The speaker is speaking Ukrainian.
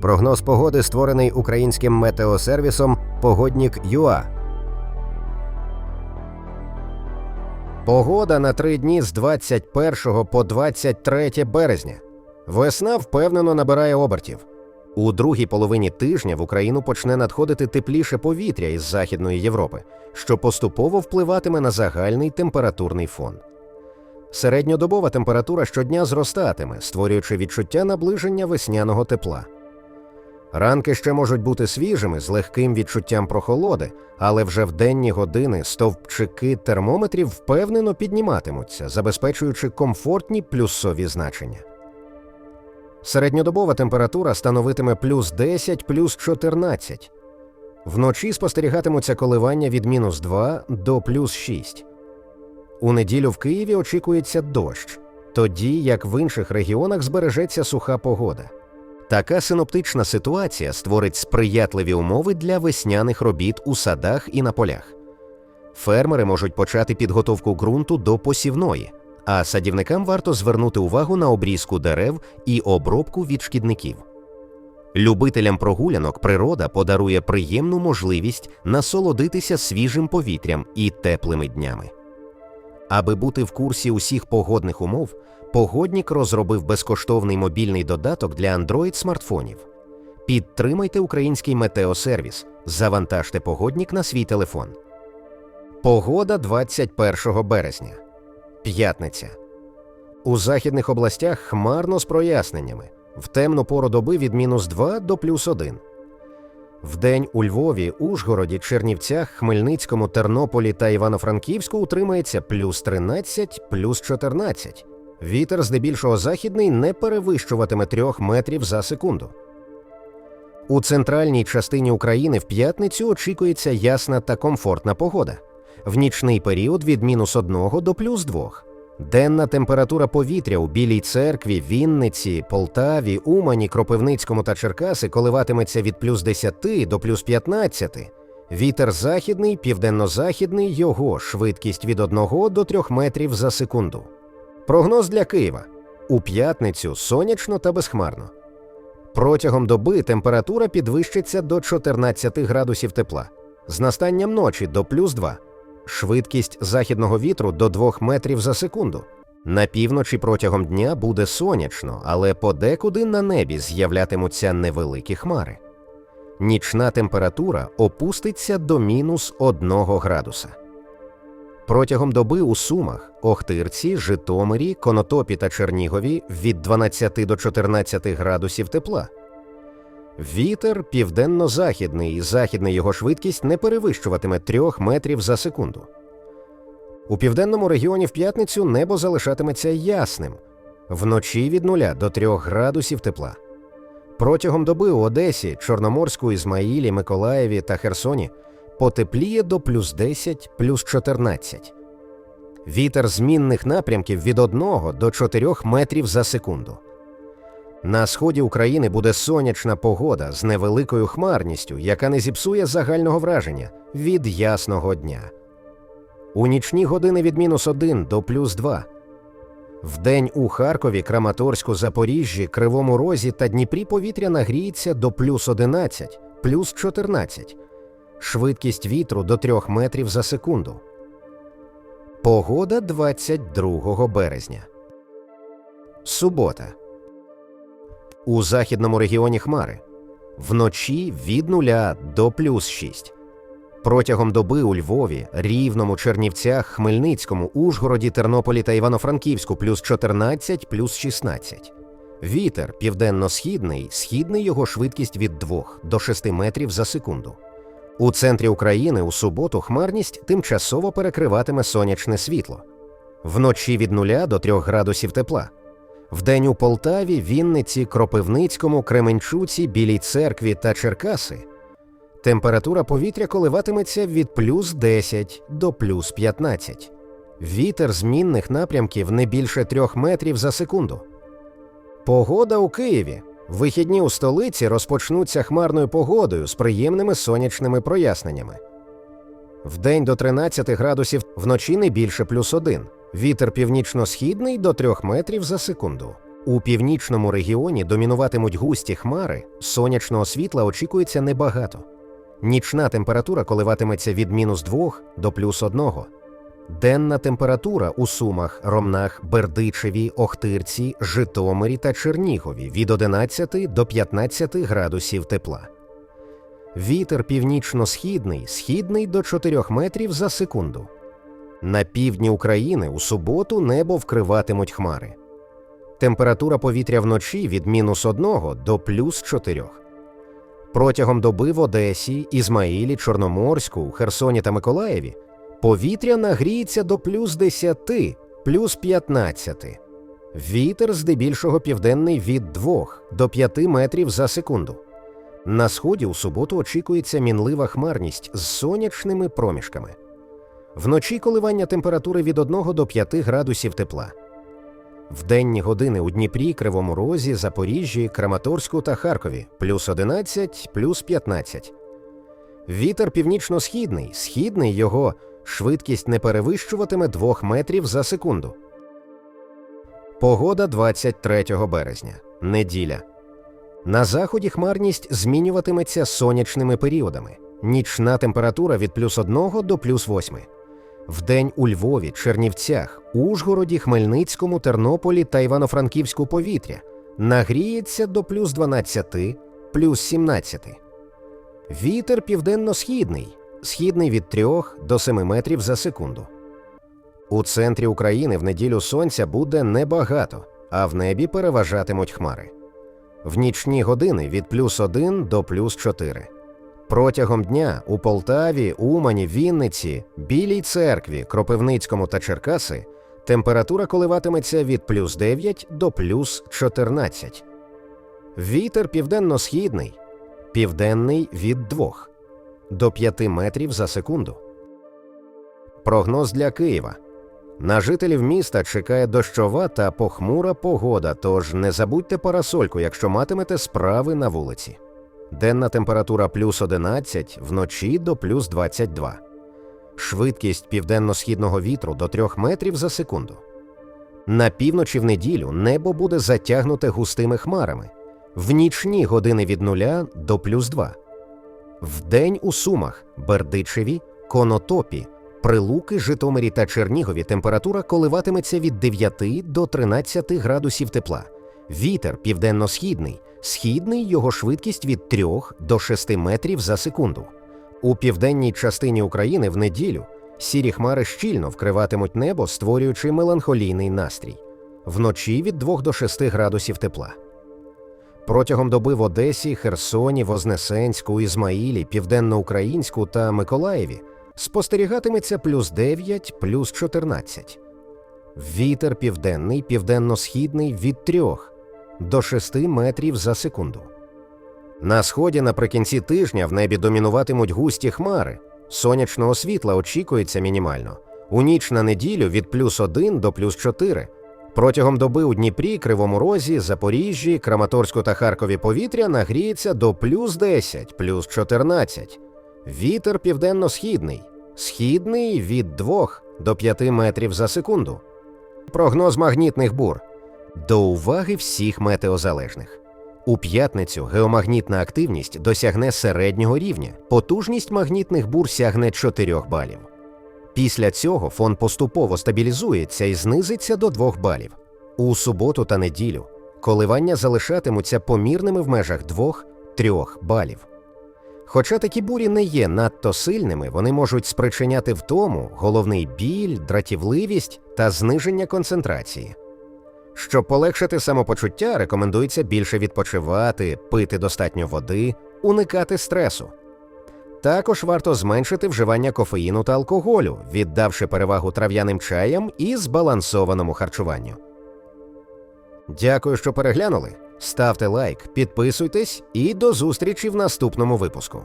Прогноз погоди створений українським метеосервісом Погоднік ЮА. Погода на три дні з 21 по 23 березня. Весна впевнено набирає обертів. У другій половині тижня в Україну почне надходити тепліше повітря із Західної Європи, що поступово впливатиме на загальний температурний фон. Середньодобова температура щодня зростатиме, створюючи відчуття наближення весняного тепла. Ранки ще можуть бути свіжими з легким відчуттям прохолоди, але вже в денні години стовпчики термометрів впевнено підніматимуться, забезпечуючи комфортні плюсові значення. Середньодобова температура становитиме плюс 10, плюс 14. Вночі спостерігатимуться коливання від мінус 2 до плюс 6. У неділю в Києві очікується дощ, тоді як в інших регіонах збережеться суха погода. Така синоптична ситуація створить сприятливі умови для весняних робіт у садах і на полях. Фермери можуть почати підготовку ґрунту до посівної, а садівникам варто звернути увагу на обрізку дерев і обробку від шкідників. Любителям прогулянок природа подарує приємну можливість насолодитися свіжим повітрям і теплими днями. Аби бути в курсі усіх погодних умов, Погоднік розробив безкоштовний мобільний додаток для Android смартфонів. Підтримайте український метеосервіс, завантажте погоднік на свій телефон. Погода 21 березня. П'ятниця. У західних областях хмарно з проясненнями. В темну пору доби від мінус 2 до плюс 1. Вдень у Львові, Ужгороді, Чернівцях, Хмельницькому, Тернополі та Івано-Франківську утримається плюс 13, плюс 14. Вітер здебільшого західний не перевищуватиме 3 метрів за секунду. У центральній частині України в п'ятницю очікується ясна та комфортна погода. В нічний період від мінус 1 до плюс 2. Денна температура повітря у Білій церкві, Вінниці, Полтаві, Умані, Кропивницькому та Черкаси коливатиметься від плюс 10 до плюс 15. Вітер західний, південно-західний, його швидкість від 1 до 3 метрів за секунду. Прогноз для Києва у п'ятницю сонячно та безхмарно. Протягом доби температура підвищиться до 14 градусів тепла, з настанням ночі до плюс 2, швидкість західного вітру до 2 метрів за секунду. На півночі протягом дня буде сонячно, але подекуди на небі з'являтимуться невеликі хмари. Нічна температура опуститься до мінус 1 градуса. Протягом доби у Сумах, Охтирці, Житомирі, Конотопі та Чернігові від 12 до 14 градусів тепла. Вітер південно-західний і західна його швидкість не перевищуватиме 3 метрів за секунду. У південному регіоні в п'ятницю небо залишатиметься ясним вночі від 0 до 3 градусів тепла. Протягом доби у Одесі, Чорноморську, Ізмаїлі, Миколаєві та Херсоні потепліє до плюс 10, плюс 14. Вітер змінних напрямків від 1 до 4 метрів за секунду. На сході України буде сонячна погода з невеликою хмарністю, яка не зіпсує загального враження від ясного дня. У нічні години від мінус 1 до плюс 2. Вдень у Харкові, Краматорську, Запоріжжі, Кривому Розі та Дніпрі повітря нагріється до плюс 11, плюс 14 швидкість вітру до 3 метрів за секунду. Погода 22 березня. Субота. У західному регіоні Хмари. Вночі від 0 до плюс 6. Протягом доби у Львові, Рівному, Чернівцях, Хмельницькому, Ужгороді, Тернополі та Івано-Франківську плюс 14, плюс 16. Вітер південно-східний, східний його швидкість від 2 до 6 метрів за секунду. У центрі України у суботу хмарність тимчасово перекриватиме сонячне світло вночі від 0 до 3 градусів тепла. Вдень у Полтаві, Вінниці, Кропивницькому, Кременчуці, Білій церкві та Черкаси. Температура повітря коливатиметься від плюс 10 до плюс 15. Вітер змінних напрямків не більше 3 метрів за секунду. Погода у Києві. Вихідні у столиці розпочнуться хмарною погодою з приємними сонячними проясненнями. Вдень до 13 градусів вночі не більше плюс 1. Вітер північно-східний до 3 метрів за секунду. У північному регіоні домінуватимуть густі хмари, сонячного світла очікується небагато. Нічна температура коливатиметься від мінус 2 до плюс 1. Денна температура у Сумах, Ромнах, Бердичеві, Охтирці, Житомирі та Чернігові від 11 до 15 градусів тепла. Вітер північно-східний, східний до 4 метрів за секунду. На півдні України у суботу небо вкриватимуть хмари. Температура повітря вночі від мінус 1 до плюс 4. Протягом доби в Одесі, Ізмаїлі, Чорноморську, Херсоні та Миколаєві повітря нагріється до плюс 10, плюс 15. Вітер здебільшого південний від 2 до 5 метрів за секунду. На сході у суботу очікується мінлива хмарність з сонячними проміжками. Вночі коливання температури від 1 до 5 градусів тепла. В денні години у Дніпрі, Кривому Розі, Запоріжжі, Краматорську та Харкові плюс 11, плюс 15. Вітер північно-східний, східний його швидкість не перевищуватиме 2 метрів за секунду. Погода 23 березня. Неділя. На заході хмарність змінюватиметься сонячними періодами. Нічна температура від плюс 1 до плюс 8. Вдень у Львові, Чернівцях, Ужгороді, Хмельницькому, Тернополі та Івано-Франківську повітря нагріється до плюс 12, плюс 17. Вітер південно-східний, східний від 3 до 7 метрів за секунду. У центрі України в неділю сонця буде небагато, а в небі переважатимуть хмари. В нічні години від плюс 1 до плюс 4. Протягом дня у Полтаві, Умані, Вінниці, Білій церкві, Кропивницькому та Черкаси температура коливатиметься від плюс 9 до плюс 14. Вітер південно-східний, південний від 2 до 5 метрів за секунду. Прогноз для Києва. На жителів міста чекає дощова та похмура погода, тож не забудьте парасольку, якщо матимете справи на вулиці. Денна температура плюс 11, вночі до плюс 22. Швидкість південно-східного вітру до 3 метрів за секунду. На півночі в неділю небо буде затягнуте густими хмарами. В нічні години від 0 до плюс 2. Вдень у Сумах, Бердичеві, Конотопі, Прилуки, Житомирі та Чернігові температура коливатиметься від 9 до 13 градусів тепла. Вітер південно-східний, східний його швидкість від 3 до 6 метрів за секунду. У південній частині України в неділю сірі хмари щільно вкриватимуть небо, створюючи меланхолійний настрій. Вночі від 2 до 6 градусів тепла. Протягом доби в Одесі, Херсоні, Вознесенську, Ізмаїлі, Південноукраїнську та Миколаєві спостерігатиметься плюс 9, плюс 14. Вітер південний, південно-східний від 3 до 6 метрів за секунду. На сході наприкінці тижня в небі домінуватимуть густі хмари. Сонячного світла очікується мінімально. У ніч на неділю від плюс 1 до плюс 4. Протягом доби у Дніпрі, Кривому Розі, Запоріжжі, Краматорську та Харкові повітря нагріється до плюс 10, плюс 14. Вітер південно-східний, східний від 2 до 5 метрів за секунду. Прогноз магнітних бур. До уваги всіх метеозалежних. У п'ятницю геомагнітна активність досягне середнього рівня. Потужність магнітних бур сягне 4 балів. Після цього фон поступово стабілізується і знизиться до 2 балів. У суботу та неділю коливання залишатимуться помірними в межах 2-3 балів. Хоча такі бурі не є надто сильними, вони можуть спричиняти втому, головний біль, дратівливість та зниження концентрації. Щоб полегшити самопочуття, рекомендується більше відпочивати, пити достатньо води, уникати стресу. Також варто зменшити вживання кофеїну та алкоголю, віддавши перевагу трав'яним чаям і збалансованому харчуванню. Дякую, що переглянули. Ставте лайк, підписуйтесь і до зустрічі в наступному випуску.